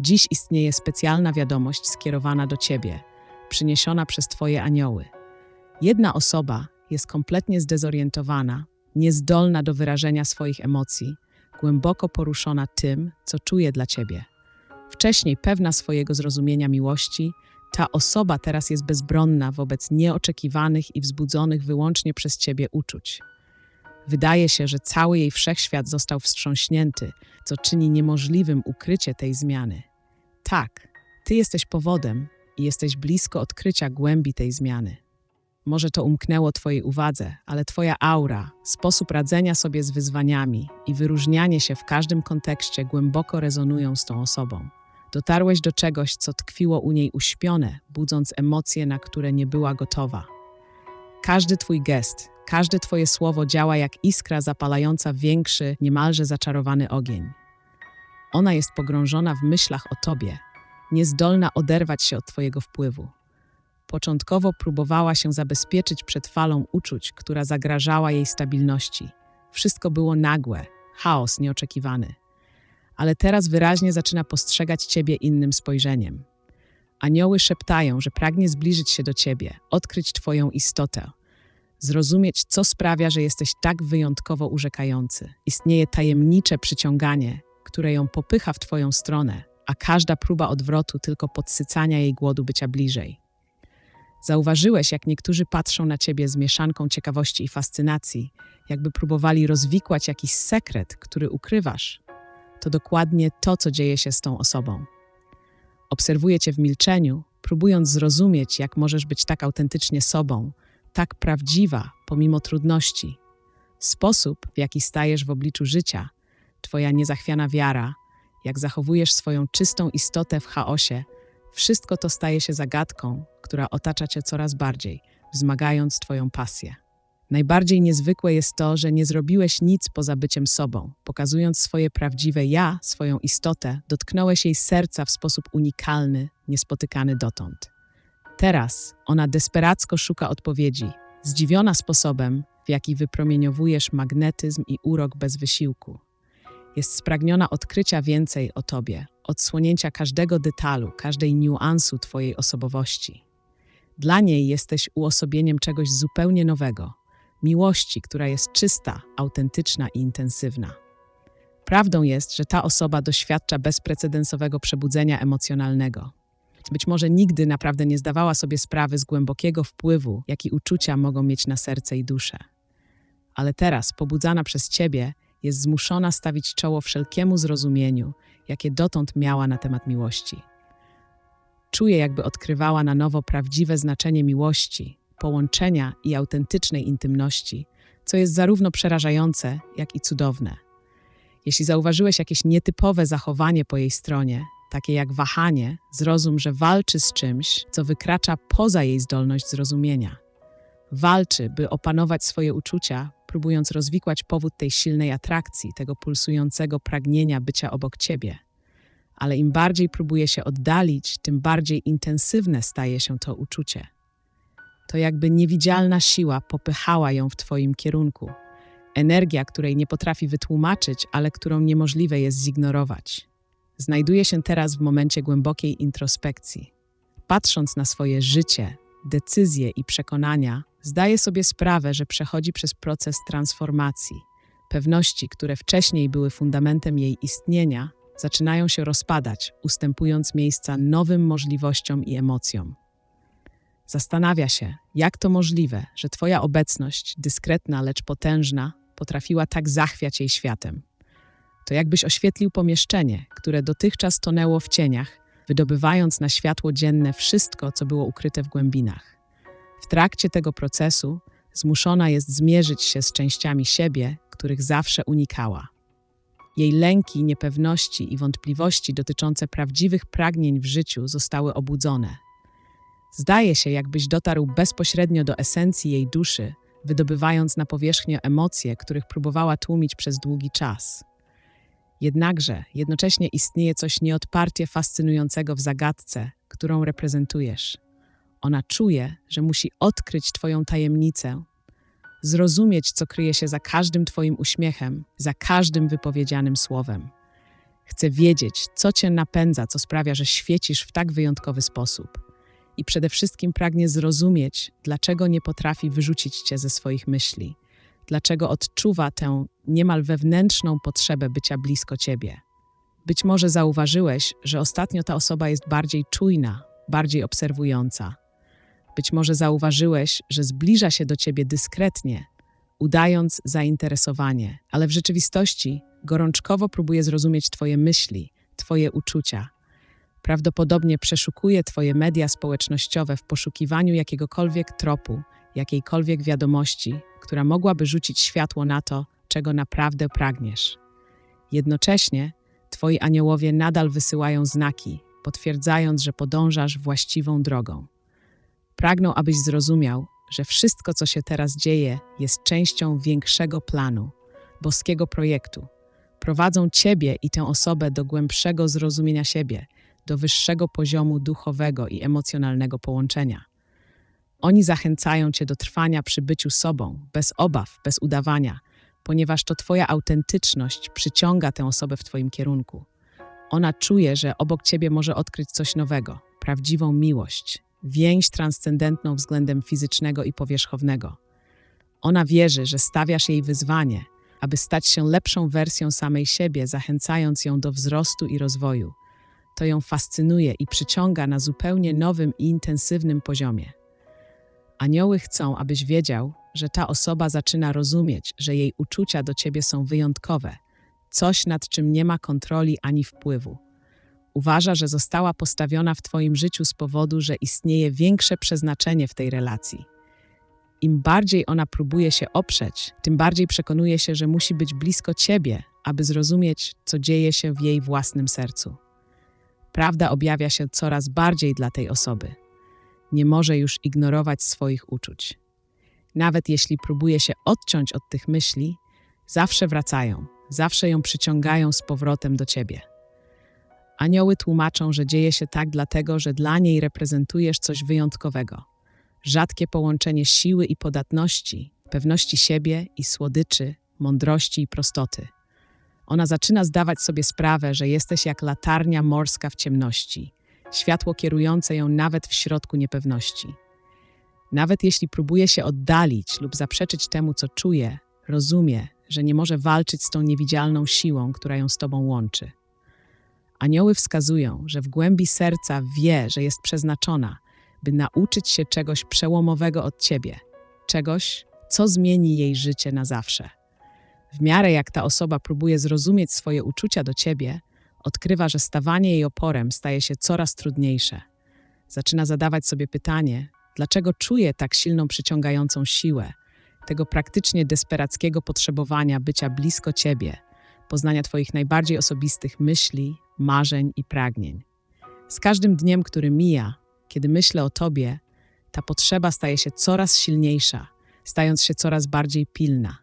Dziś istnieje specjalna wiadomość skierowana do ciebie, przyniesiona przez twoje anioły. Jedna osoba jest kompletnie zdezorientowana, niezdolna do wyrażenia swoich emocji, głęboko poruszona tym, co czuje dla ciebie. Wcześniej pewna swojego zrozumienia miłości, ta osoba teraz jest bezbronna wobec nieoczekiwanych i wzbudzonych wyłącznie przez ciebie uczuć. Wydaje się, że cały jej wszechświat został wstrząśnięty, co czyni niemożliwym ukrycie tej zmiany. Tak, ty jesteś powodem i jesteś blisko odkrycia głębi tej zmiany. Może to umknęło Twojej uwadze, ale Twoja aura, sposób radzenia sobie z wyzwaniami i wyróżnianie się w każdym kontekście głęboko rezonują z tą osobą. Dotarłeś do czegoś, co tkwiło u niej uśpione, budząc emocje, na które nie była gotowa. Każdy Twój gest, każde Twoje słowo działa jak iskra zapalająca większy, niemalże zaczarowany ogień. Ona jest pogrążona w myślach o Tobie, niezdolna oderwać się od Twojego wpływu. Początkowo próbowała się zabezpieczyć przed falą uczuć, która zagrażała jej stabilności. Wszystko było nagłe, chaos nieoczekiwany. Ale teraz wyraźnie zaczyna postrzegać Ciebie innym spojrzeniem. Anioły szeptają, że pragnie zbliżyć się do Ciebie, odkryć Twoją istotę, zrozumieć, co sprawia, że jesteś tak wyjątkowo urzekający. Istnieje tajemnicze przyciąganie, które ją popycha w Twoją stronę, a każda próba odwrotu tylko podsycania jej głodu bycia bliżej. Zauważyłeś, jak niektórzy patrzą na ciebie z mieszanką ciekawości i fascynacji, jakby próbowali rozwikłać jakiś sekret, który ukrywasz. To dokładnie to, co dzieje się z tą osobą. Obserwuję cię w milczeniu, próbując zrozumieć, jak możesz być tak autentycznie sobą, tak prawdziwa pomimo trudności. Sposób, w jaki stajesz w obliczu życia, twoja niezachwiana wiara, jak zachowujesz swoją czystą istotę w chaosie, wszystko to staje się zagadką, która otacza cię coraz bardziej, wzmagając twoją pasję. Najbardziej niezwykłe jest to, że nie zrobiłeś nic poza byciem sobą. Pokazując swoje prawdziwe ja, swoją istotę, dotknąłeś jej serca w sposób unikalny, niespotykany dotąd. Teraz ona desperacko szuka odpowiedzi, zdziwiona sposobem, w jaki wypromieniowujesz magnetyzm i urok bez wysiłku. Jest spragniona odkrycia więcej o tobie, odsłonięcia każdego detalu, każdej niuansu twojej osobowości. Dla niej jesteś uosobieniem czegoś zupełnie nowego, miłości, która jest czysta, autentyczna i intensywna. Prawdą jest, że ta osoba doświadcza bezprecedensowego przebudzenia emocjonalnego. Być może nigdy naprawdę nie zdawała sobie sprawy z głębokiego wpływu, jaki uczucia mogą mieć na serce i duszę. Ale teraz, pobudzana przez ciebie, jest zmuszona stawić czoło wszelkiemu zrozumieniu, jakie dotąd miała na temat miłości. Czuje, jakby odkrywała na nowo prawdziwe znaczenie miłości, połączenia i autentycznej intymności, co jest zarówno przerażające, jak i cudowne. Jeśli zauważyłeś jakieś nietypowe zachowanie po jej stronie, takie jak wahanie, zrozum, że walczy z czymś, co wykracza poza jej zdolność zrozumienia. Walczy, by opanować swoje uczucia, próbując rozwikłać powód tej silnej atrakcji, tego pulsującego pragnienia bycia obok ciebie. Ale im bardziej próbuje się oddalić, tym bardziej intensywne staje się to uczucie. To jakby niewidzialna siła popychała ją w twoim kierunku. Energia, której nie potrafi wytłumaczyć, ale którą niemożliwe jest zignorować. Znajduje się teraz w momencie głębokiej introspekcji. Patrząc na swoje życie, decyzje i przekonania, zdaje sobie sprawę, że przechodzi przez proces transformacji. Pewności, które wcześniej były fundamentem jej istnienia, zaczynają się rozpadać, ustępując miejsca nowym możliwościom i emocjom. Zastanawia się, jak to możliwe, że Twoja obecność, dyskretna lecz potężna, potrafiła tak zachwiać jej światem. To jakbyś oświetlił pomieszczenie, które dotychczas tonęło w cieniach, wydobywając na światło dzienne wszystko, co było ukryte w głębinach. W trakcie tego procesu zmuszona jest zmierzyć się z częściami siebie, których zawsze unikała. Jej lęki, niepewności i wątpliwości dotyczące prawdziwych pragnień w życiu zostały obudzone. Zdaje się, jakbyś dotarł bezpośrednio do esencji jej duszy, wydobywając na powierzchnię emocje, których próbowała tłumić przez długi czas. Jednakże jednocześnie istnieje coś nieodparcie fascynującego w zagadce, którą reprezentujesz. Ona czuje, że musi odkryć Twoją tajemnicę, zrozumieć, co kryje się za każdym Twoim uśmiechem, za każdym wypowiedzianym słowem. Chce wiedzieć, co cię napędza, co sprawia, że świecisz w tak wyjątkowy sposób. I przede wszystkim pragnie zrozumieć, dlaczego nie potrafi wyrzucić cię ze swoich myśli, dlaczego odczuwa tę niemal wewnętrzną potrzebę bycia blisko ciebie. Być może zauważyłeś, że ostatnio ta osoba jest bardziej czujna, bardziej obserwująca. Być może zauważyłeś, że zbliża się do ciebie dyskretnie, udając zainteresowanie, ale w rzeczywistości gorączkowo próbuje zrozumieć Twoje myśli, Twoje uczucia. Prawdopodobnie przeszukuje Twoje media społecznościowe w poszukiwaniu jakiegokolwiek tropu, jakiejkolwiek wiadomości, która mogłaby rzucić światło na to, czego naprawdę pragniesz. Jednocześnie Twoi aniołowie nadal wysyłają znaki, potwierdzając, że podążasz właściwą drogą. Pragną, abyś zrozumiał, że wszystko, co się teraz dzieje, jest częścią większego planu, boskiego projektu. Prowadzą Ciebie i tę osobę do głębszego zrozumienia siebie, do wyższego poziomu duchowego i emocjonalnego połączenia. Oni zachęcają Cię do trwania przy byciu sobą, bez obaw, bez udawania, ponieważ to Twoja autentyczność przyciąga tę osobę w Twoim kierunku. Ona czuje, że obok Ciebie może odkryć coś nowego, prawdziwą miłość, więź transcendentną względem fizycznego i powierzchownego. Ona wierzy, że stawiasz jej wyzwanie, aby stać się lepszą wersją samej siebie, zachęcając ją do wzrostu i rozwoju. To ją fascynuje i przyciąga na zupełnie nowym i intensywnym poziomie. Anioły chcą, abyś wiedział, że ta osoba zaczyna rozumieć, że jej uczucia do ciebie są wyjątkowe, coś nad czym nie ma kontroli ani wpływu. Uważa, że została postawiona w Twoim życiu z powodu, że istnieje większe przeznaczenie w tej relacji. Im bardziej ona próbuje się oprzeć, tym bardziej przekonuje się, że musi być blisko Ciebie, aby zrozumieć, co dzieje się w jej własnym sercu. Prawda objawia się coraz bardziej dla tej osoby. Nie może już ignorować swoich uczuć. Nawet jeśli próbuje się odciąć od tych myśli, zawsze wracają, zawsze ją przyciągają z powrotem do Ciebie. Anioły tłumaczą, że dzieje się tak dlatego, że dla niej reprezentujesz coś wyjątkowego. Rzadkie połączenie siły i podatności, pewności siebie i słodyczy, mądrości i prostoty. Ona zaczyna zdawać sobie sprawę, że jesteś jak latarnia morska w ciemności, światło kierujące ją nawet w środku niepewności. Nawet jeśli próbuje się oddalić lub zaprzeczyć temu, co czuje, rozumie, że nie może walczyć z tą niewidzialną siłą, która ją z tobą łączy. Anioły wskazują, że w głębi serca wie, że jest przeznaczona, by nauczyć się czegoś przełomowego od ciebie, czegoś, co zmieni jej życie na zawsze. W miarę jak ta osoba próbuje zrozumieć swoje uczucia do ciebie, odkrywa, że stawanie jej oporem staje się coraz trudniejsze. Zaczyna zadawać sobie pytanie, dlaczego czuje tak silną przyciągającą siłę, tego praktycznie desperackiego potrzebowania bycia blisko ciebie, poznania Twoich najbardziej osobistych myśli, marzeń i pragnień. Z każdym dniem, który mija, kiedy myślę o Tobie, ta potrzeba staje się coraz silniejsza, stając się coraz bardziej pilna.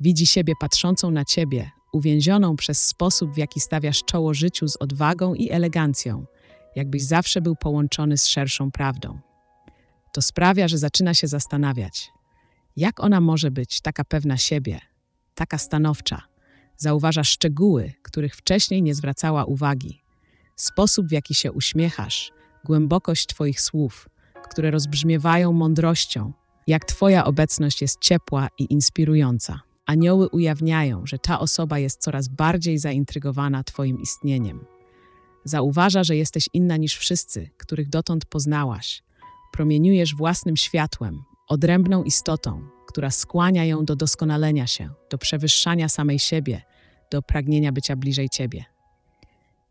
Widzi siebie patrzącą na Ciebie, uwięzioną przez sposób, w jaki stawiasz czoło życiu z odwagą i elegancją, jakbyś zawsze był połączony z szerszą prawdą. To sprawia, że zaczyna się zastanawiać, jak ona może być taka pewna siebie, taka stanowcza, Zauważa szczegóły, których wcześniej nie zwracała uwagi. Sposób, w jaki się uśmiechasz, głębokość Twoich słów, które rozbrzmiewają mądrością, jak Twoja obecność jest ciepła i inspirująca. Anioły ujawniają, że ta osoba jest coraz bardziej zaintrygowana Twoim istnieniem. Zauważa, że jesteś inna niż wszyscy, których dotąd poznałaś. Promieniujesz własnym światłem, odrębną istotą, która skłania ją do doskonalenia się, do przewyższania samej siebie, do pragnienia bycia bliżej Ciebie.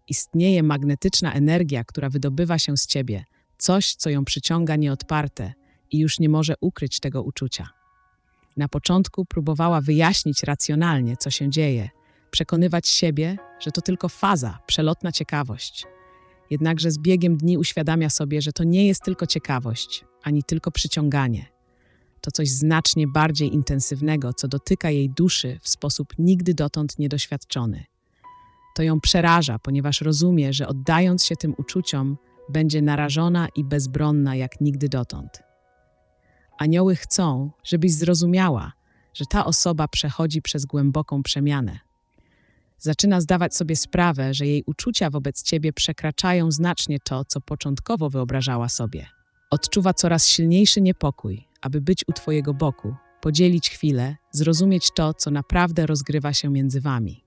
Istnieje magnetyczna energia, która wydobywa się z Ciebie, coś, co ją przyciąga nieodparte i już nie może ukryć tego uczucia. Na początku próbowała wyjaśnić racjonalnie, co się dzieje, przekonywać siebie, że to tylko faza, przelotna ciekawość. Jednakże z biegiem dni uświadamia sobie, że to nie jest tylko ciekawość, ani tylko przyciąganie to coś znacznie bardziej intensywnego, co dotyka jej duszy w sposób nigdy dotąd niedoświadczony. To ją przeraża, ponieważ rozumie, że oddając się tym uczuciom, będzie narażona i bezbronna jak nigdy dotąd. Anioły chcą, żebyś zrozumiała, że ta osoba przechodzi przez głęboką przemianę. Zaczyna zdawać sobie sprawę, że jej uczucia wobec ciebie przekraczają znacznie to, co początkowo wyobrażała sobie. Odczuwa coraz silniejszy niepokój, aby być u twojego boku, podzielić chwilę, zrozumieć to, co naprawdę rozgrywa się między wami.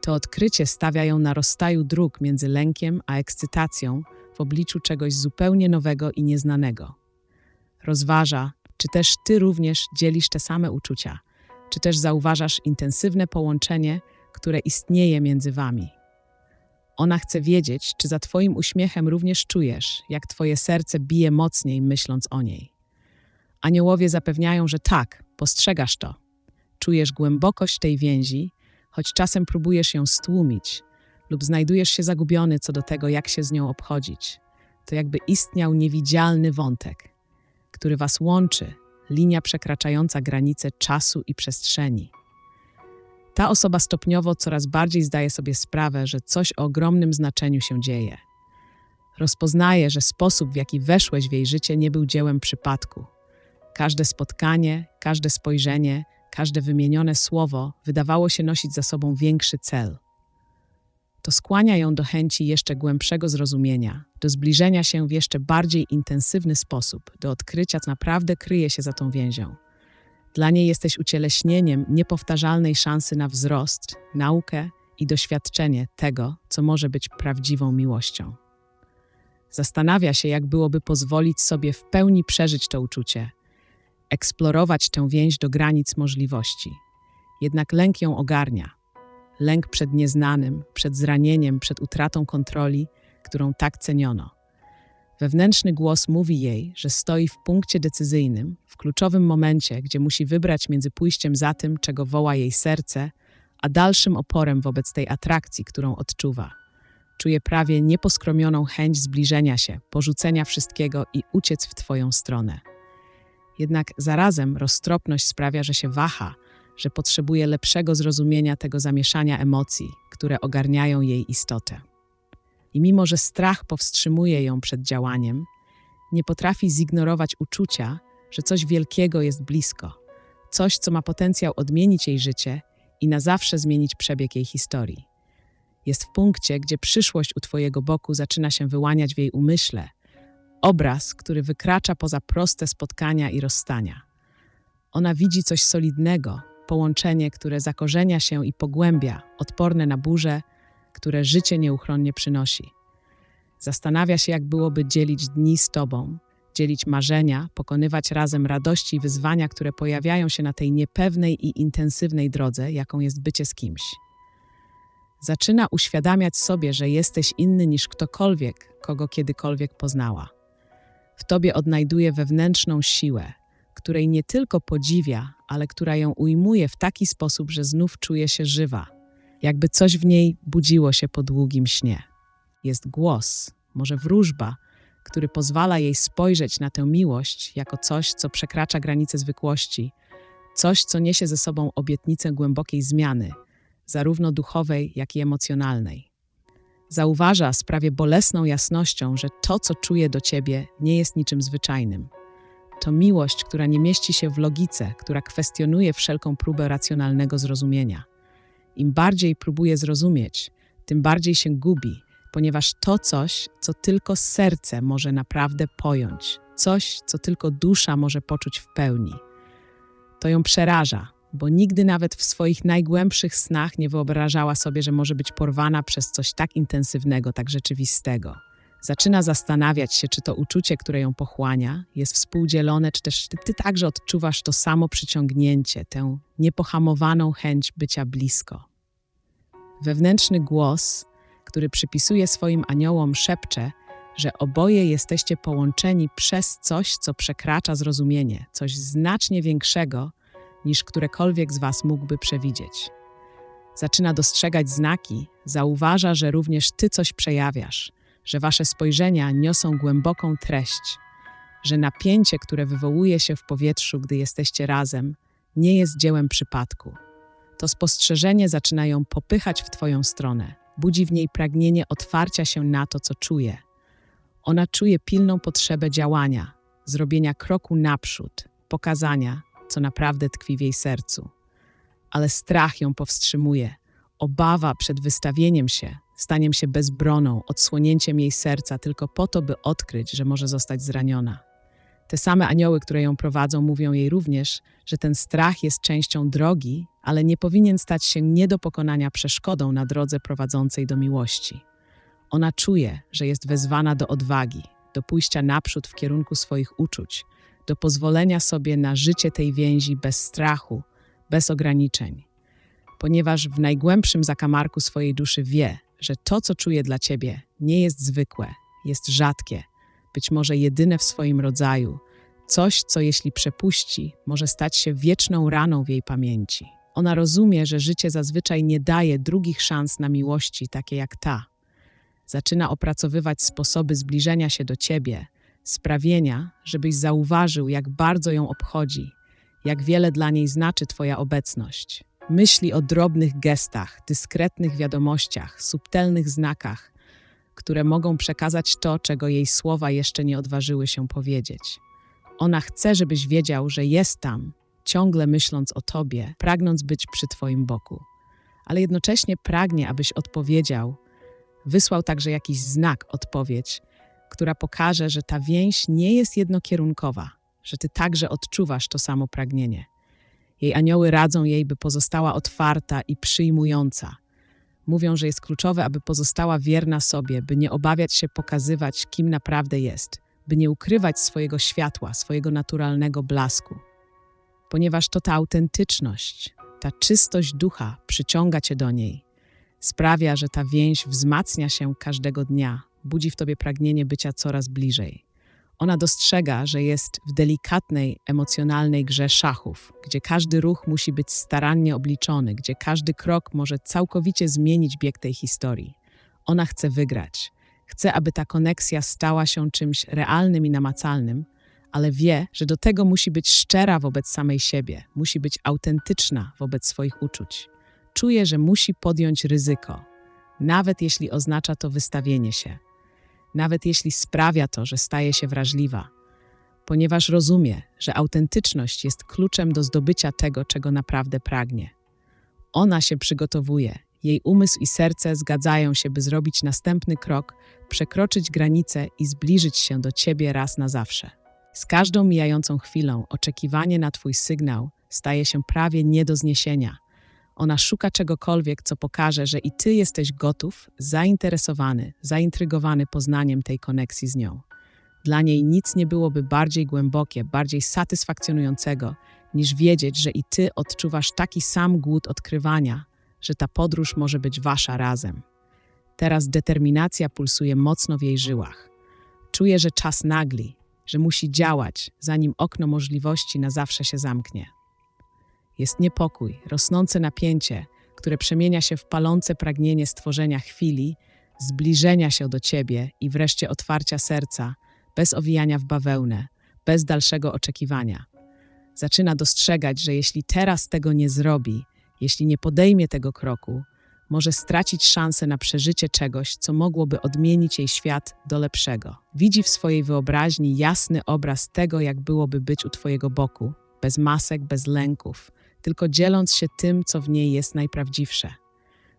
To odkrycie stawia ją na rozstaju dróg między lękiem a ekscytacją w obliczu czegoś zupełnie nowego i nieznanego. Rozważa, czy też ty również dzielisz te same uczucia, czy też zauważasz intensywne połączenie, które istnieje między wami. Ona chce wiedzieć, czy za twoim uśmiechem również czujesz, jak twoje serce bije mocniej, myśląc o niej. Aniołowie zapewniają, że tak, postrzegasz to. Czujesz głębokość tej więzi, choć czasem próbujesz ją stłumić lub znajdujesz się zagubiony co do tego, jak się z nią obchodzić. To jakby istniał niewidzialny wątek, który was łączy, linia przekraczająca granice czasu i przestrzeni. Ta osoba stopniowo coraz bardziej zdaje sobie sprawę, że coś o ogromnym znaczeniu się dzieje. Rozpoznaje, że sposób, w jaki weszłeś w jej życie, nie był dziełem przypadku. Każde spotkanie, każde spojrzenie, każde wymienione słowo wydawało się nosić za sobą większy cel. To skłania ją do chęci jeszcze głębszego zrozumienia, do zbliżenia się w jeszcze bardziej intensywny sposób, do odkrycia, co naprawdę kryje się za tą więzią. Dla niej jesteś ucieleśnieniem niepowtarzalnej szansy na wzrost, naukę i doświadczenie tego, co może być prawdziwą miłością. Zastanawia się, jak byłoby pozwolić sobie w pełni przeżyć to uczucie, eksplorować tę więź do granic możliwości. Jednak lęk ją ogarnia. Lęk przed nieznanym, przed zranieniem, przed utratą kontroli, którą tak ceniono. Wewnętrzny głos mówi jej, że stoi w punkcie decyzyjnym, w kluczowym momencie, gdzie musi wybrać między pójściem za tym, czego woła jej serce, a dalszym oporem wobec tej atrakcji, którą odczuwa. Czuje prawie nieposkromioną chęć zbliżenia się, porzucenia wszystkiego i uciec w Twoją stronę. Jednak zarazem roztropność sprawia, że się waha, że potrzebuje lepszego zrozumienia tego zamieszania emocji, które ogarniają jej istotę. I mimo, że strach powstrzymuje ją przed działaniem, nie potrafi zignorować uczucia, że coś wielkiego jest blisko, coś, co ma potencjał odmienić jej życie i na zawsze zmienić przebieg jej historii. Jest w punkcie, gdzie przyszłość u Twojego boku zaczyna się wyłaniać w jej umyśle, obraz, który wykracza poza proste spotkania i rozstania. Ona widzi coś solidnego, połączenie, które zakorzenia się i pogłębia, odporne na burze, które życie nieuchronnie przynosi. Zastanawia się, jak byłoby dzielić dni z Tobą, dzielić marzenia, pokonywać razem radości i wyzwania, które pojawiają się na tej niepewnej i intensywnej drodze, jaką jest bycie z kimś. Zaczyna uświadamiać sobie, że jesteś inny niż ktokolwiek, kogo kiedykolwiek poznała. W Tobie odnajduje wewnętrzną siłę, której nie tylko podziwia, ale która ją ujmuje w taki sposób, że znów czuje się żywa, jakby coś w niej budziło się po długim śnie. Jest głos, może wróżba, który pozwala jej spojrzeć na tę miłość jako coś, co przekracza granice zwykłości, coś, co niesie ze sobą obietnicę głębokiej zmiany, zarówno duchowej, jak i emocjonalnej. Zauważa z prawie bolesną jasnością, że to, co czuje do ciebie, nie jest niczym zwyczajnym. To miłość, która nie mieści się w logice, która kwestionuje wszelką próbę racjonalnego zrozumienia. Im bardziej próbuje zrozumieć, tym bardziej się gubi, ponieważ to coś, co tylko serce może naprawdę pojąć, coś, co tylko dusza może poczuć w pełni. To ją przeraża, bo nigdy nawet w swoich najgłębszych snach nie wyobrażała sobie, że może być porwana przez coś tak intensywnego, tak rzeczywistego. Zaczyna zastanawiać się, czy to uczucie, które ją pochłania, jest współdzielone, czy też ty, ty także odczuwasz to samo przyciągnięcie, tę niepohamowaną chęć bycia blisko. Wewnętrzny głos, który przypisuje swoim aniołom, szepcze, że oboje jesteście połączeni przez coś, co przekracza zrozumienie, coś znacznie większego niż którekolwiek z Was mógłby przewidzieć. Zaczyna dostrzegać znaki, zauważa, że również Ty coś przejawiasz, że Wasze spojrzenia niosą głęboką treść, że napięcie, które wywołuje się w powietrzu, gdy jesteście razem, nie jest dziełem przypadku. To spostrzeżenie zaczyna ją popychać w Twoją stronę, budzi w niej pragnienie otwarcia się na to, co czuje. Ona czuje pilną potrzebę działania, zrobienia kroku naprzód, pokazania, co naprawdę tkwi w jej sercu. Ale strach ją powstrzymuje, obawa przed wystawieniem się, staniem się bezbroną, odsłonięciem jej serca tylko po to, by odkryć, że może zostać zraniona. Te same anioły, które ją prowadzą, mówią jej również, że ten strach jest częścią drogi, ale nie powinien stać się nie do pokonania przeszkodą na drodze prowadzącej do miłości. Ona czuje, że jest wezwana do odwagi, do pójścia naprzód w kierunku swoich uczuć, do pozwolenia sobie na życie tej więzi bez strachu, bez ograniczeń. Ponieważ w najgłębszym zakamarku swojej duszy wie, że to, co czuje dla ciebie, nie jest zwykłe, jest rzadkie, być może jedyne w swoim rodzaju, coś, co jeśli przepuści, może stać się wieczną raną w jej pamięci. Ona rozumie, że życie zazwyczaj nie daje drugich szans na miłości takie jak ta. Zaczyna opracowywać sposoby zbliżenia się do ciebie, sprawienia, żebyś zauważył, jak bardzo ją obchodzi, jak wiele dla niej znaczy Twoja obecność. Myśli o drobnych gestach, dyskretnych wiadomościach, subtelnych znakach, które mogą przekazać to, czego jej słowa jeszcze nie odważyły się powiedzieć. Ona chce, żebyś wiedział, że jest tam, ciągle myśląc o Tobie, pragnąc być przy Twoim boku. Ale jednocześnie pragnie, abyś odpowiedział, wysłał także jakiś znak, odpowiedź, która pokaże, że ta więź nie jest jednokierunkowa, że Ty także odczuwasz to samo pragnienie. Jej anioły radzą jej, by pozostała otwarta i przyjmująca. Mówią, że jest kluczowe, aby pozostała wierna sobie, by nie obawiać się pokazywać, kim naprawdę jest, by nie ukrywać swojego światła, swojego naturalnego blasku. Ponieważ to ta autentyczność, ta czystość ducha przyciąga cię do niej, sprawia, że ta więź wzmacnia się każdego dnia, budzi w tobie pragnienie bycia coraz bliżej. Ona dostrzega, że jest w delikatnej, emocjonalnej grze szachów, gdzie każdy ruch musi być starannie obliczony, gdzie każdy krok może całkowicie zmienić bieg tej historii. Ona chce wygrać. Chce, aby ta koneksja stała się czymś realnym i namacalnym, ale wie, że do tego musi być szczera wobec samej siebie, musi być autentyczna wobec swoich uczuć. Czuje, że musi podjąć ryzyko, nawet jeśli oznacza to wystawienie się nawet jeśli sprawia to, że staje się wrażliwa, ponieważ rozumie, że autentyczność jest kluczem do zdobycia tego, czego naprawdę pragnie. Ona się przygotowuje, jej umysł i serce zgadzają się, by zrobić następny krok, przekroczyć granicę i zbliżyć się do ciebie raz na zawsze. Z każdą mijającą chwilą oczekiwanie na twój sygnał staje się prawie nie do zniesienia. Ona szuka czegokolwiek, co pokaże, że i ty jesteś gotów, zainteresowany, zaintrygowany poznaniem tej koneksji z nią. Dla niej nic nie byłoby bardziej głębokie, bardziej satysfakcjonującego, niż wiedzieć, że i ty odczuwasz taki sam głód odkrywania, że ta podróż może być wasza razem. Teraz determinacja pulsuje mocno w jej żyłach. Czuje, że czas nagli, że musi działać, zanim okno możliwości na zawsze się zamknie. Jest niepokój, rosnące napięcie, które przemienia się w palące pragnienie stworzenia chwili, zbliżenia się do Ciebie i wreszcie otwarcia serca, bez owijania w bawełnę, bez dalszego oczekiwania. Zaczyna dostrzegać, że jeśli teraz tego nie zrobi, jeśli nie podejmie tego kroku, może stracić szansę na przeżycie czegoś, co mogłoby odmienić jej świat do lepszego. Widzi w swojej wyobraźni jasny obraz tego, jak byłoby być u Twojego boku, bez masek, bez lęków, tylko dzieląc się tym, co w niej jest najprawdziwsze.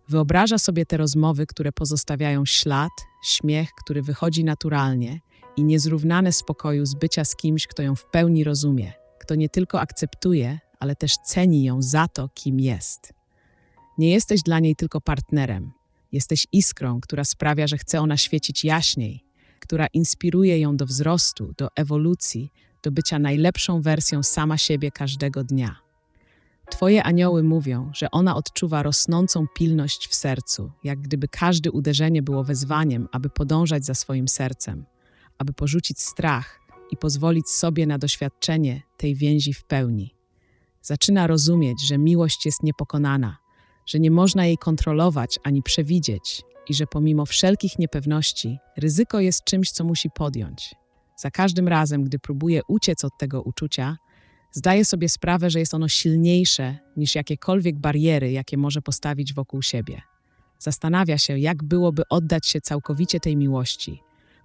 Wyobraża sobie te rozmowy, które pozostawiają ślad, śmiech, który wychodzi naturalnie i niezrównane spokoju z bycia z kimś, kto ją w pełni rozumie, kto nie tylko akceptuje, ale też ceni ją za to, kim jest. Nie jesteś dla niej tylko partnerem, jesteś iskrą, która sprawia, że chce ona świecić jaśniej, która inspiruje ją do wzrostu, do ewolucji, do bycia najlepszą wersją sama siebie każdego dnia. Twoje anioły mówią, że ona odczuwa rosnącą pilność w sercu, jak gdyby każde uderzenie było wezwaniem, aby podążać za swoim sercem, aby porzucić strach i pozwolić sobie na doświadczenie tej więzi w pełni. Zaczyna rozumieć, że miłość jest niepokonana, że nie można jej kontrolować ani przewidzieć i że pomimo wszelkich niepewności, ryzyko jest czymś, co musi podjąć. Za każdym razem, gdy próbuje uciec od tego uczucia, Zdaje sobie sprawę, że jest ono silniejsze niż jakiekolwiek bariery, jakie może postawić wokół siebie. Zastanawia się, jak byłoby oddać się całkowicie tej miłości,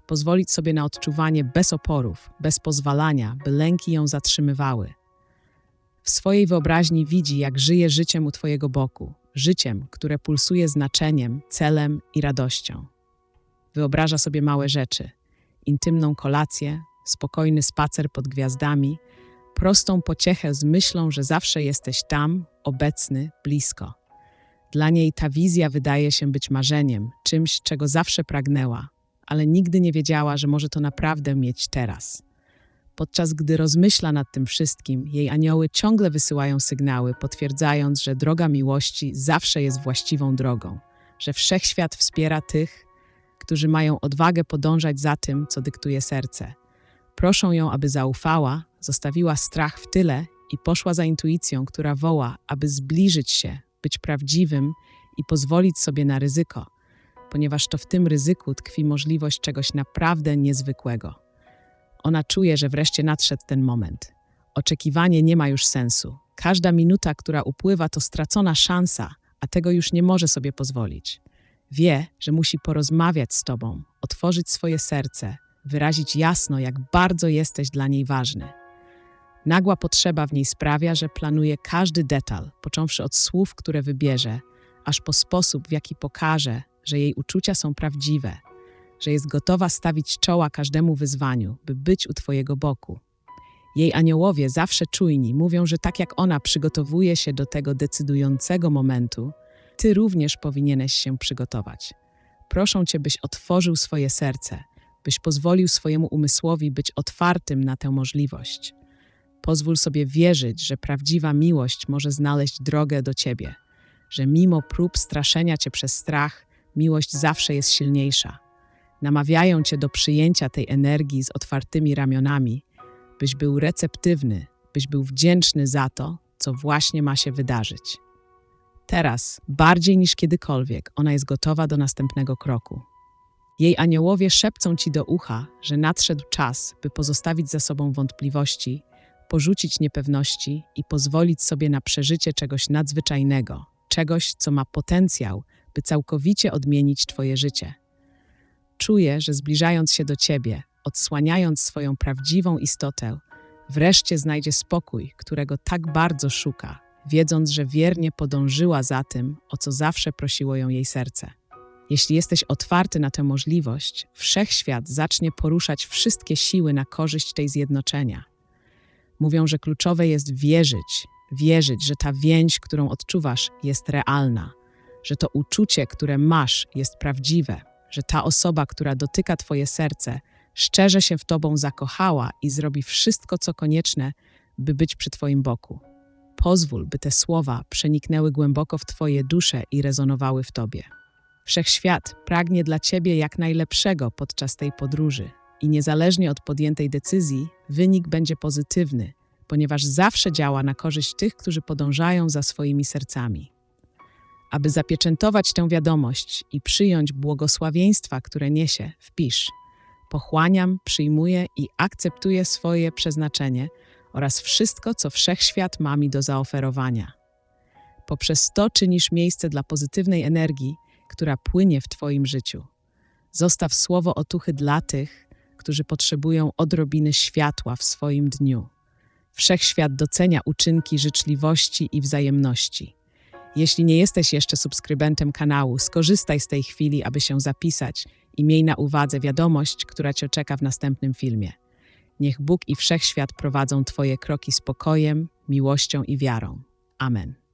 pozwolić sobie na odczuwanie bez oporów, bez pozwalania, by lęki ją zatrzymywały. W swojej wyobraźni widzi, jak żyje życiem u Twojego boku, życiem, które pulsuje znaczeniem, celem i radością. Wyobraża sobie małe rzeczy: intymną kolację, spokojny spacer pod gwiazdami, prostą pociechę z myślą, że zawsze jesteś tam, obecny, blisko. Dla niej ta wizja wydaje się być marzeniem, czymś, czego zawsze pragnęła, ale nigdy nie wiedziała, że może to naprawdę mieć teraz. Podczas gdy rozmyśla nad tym wszystkim, jej anioły ciągle wysyłają sygnały, potwierdzając, że droga miłości zawsze jest właściwą drogą, że wszechświat wspiera tych, którzy mają odwagę podążać za tym, co dyktuje serce. Proszą ją, aby zaufała, zostawiła strach w tyle i poszła za intuicją, która woła, aby zbliżyć się, być prawdziwym i pozwolić sobie na ryzyko, ponieważ to w tym ryzyku tkwi możliwość czegoś naprawdę niezwykłego. Ona czuje, że wreszcie nadszedł ten moment. Oczekiwanie nie ma już sensu. Każda minuta, która upływa, to stracona szansa, a tego już nie może sobie pozwolić. Wie, że musi porozmawiać z tobą, otworzyć swoje serce, wyrazić jasno, jak bardzo jesteś dla niej ważny. Nagła potrzeba w niej sprawia, że planuje każdy detal, począwszy od słów, które wybierze, aż po sposób, w jaki pokaże, że jej uczucia są prawdziwe, że jest gotowa stawić czoła każdemu wyzwaniu, by być u Twojego boku. Jej aniołowie, zawsze czujni, mówią, że tak jak ona przygotowuje się do tego decydującego momentu, Ty również powinieneś się przygotować. Proszą Cię, byś otworzył swoje serce, byś pozwolił swojemu umysłowi być otwartym na tę możliwość. Pozwól sobie wierzyć, że prawdziwa miłość może znaleźć drogę do Ciebie, że mimo prób straszenia Cię przez strach, miłość zawsze jest silniejsza. Namawiają Cię do przyjęcia tej energii z otwartymi ramionami, byś był receptywny, byś był wdzięczny za to, co właśnie ma się wydarzyć. Teraz, bardziej niż kiedykolwiek, ona jest gotowa do następnego kroku. Jej aniołowie szepcą ci do ucha, że nadszedł czas, by pozostawić za sobą wątpliwości, porzucić niepewności i pozwolić sobie na przeżycie czegoś nadzwyczajnego, czegoś, co ma potencjał, by całkowicie odmienić Twoje życie. Czuję, że zbliżając się do Ciebie, odsłaniając swoją prawdziwą istotę, wreszcie znajdzie spokój, którego tak bardzo szuka, wiedząc, że wiernie podążyła za tym, o co zawsze prosiło ją jej serce. Jeśli jesteś otwarty na tę możliwość, wszechświat zacznie poruszać wszystkie siły na korzyść tej zjednoczenia. Mówią, że kluczowe jest wierzyć, wierzyć, że ta więź, którą odczuwasz, jest realna, że to uczucie, które masz, jest prawdziwe, że ta osoba, która dotyka Twoje serce, szczerze się w Tobą zakochała i zrobi wszystko, co konieczne, by być przy Twoim boku. Pozwól, by te słowa przeniknęły głęboko w Twoje dusze i rezonowały w Tobie. Wszechświat pragnie dla Ciebie jak najlepszego podczas tej podróży i niezależnie od podjętej decyzji, wynik będzie pozytywny, ponieważ zawsze działa na korzyść tych, którzy podążają za swoimi sercami. Aby zapieczętować tę wiadomość i przyjąć błogosławieństwa, które niesie, wpisz: Pochłaniam, przyjmuję i akceptuję swoje przeznaczenie oraz wszystko, co wszechświat ma mi do zaoferowania. Poprzez to czynisz miejsce dla pozytywnej energii, która płynie w Twoim życiu. Zostaw słowo otuchy dla tych, którzy potrzebują odrobiny światła w swoim dniu. Wszechświat docenia uczynki życzliwości i wzajemności. Jeśli nie jesteś jeszcze subskrybentem kanału, skorzystaj z tej chwili, aby się zapisać i miej na uwadze wiadomość, która Cię czeka w następnym filmie. Niech Bóg i Wszechświat prowadzą Twoje kroki spokojem, miłością i wiarą. Amen.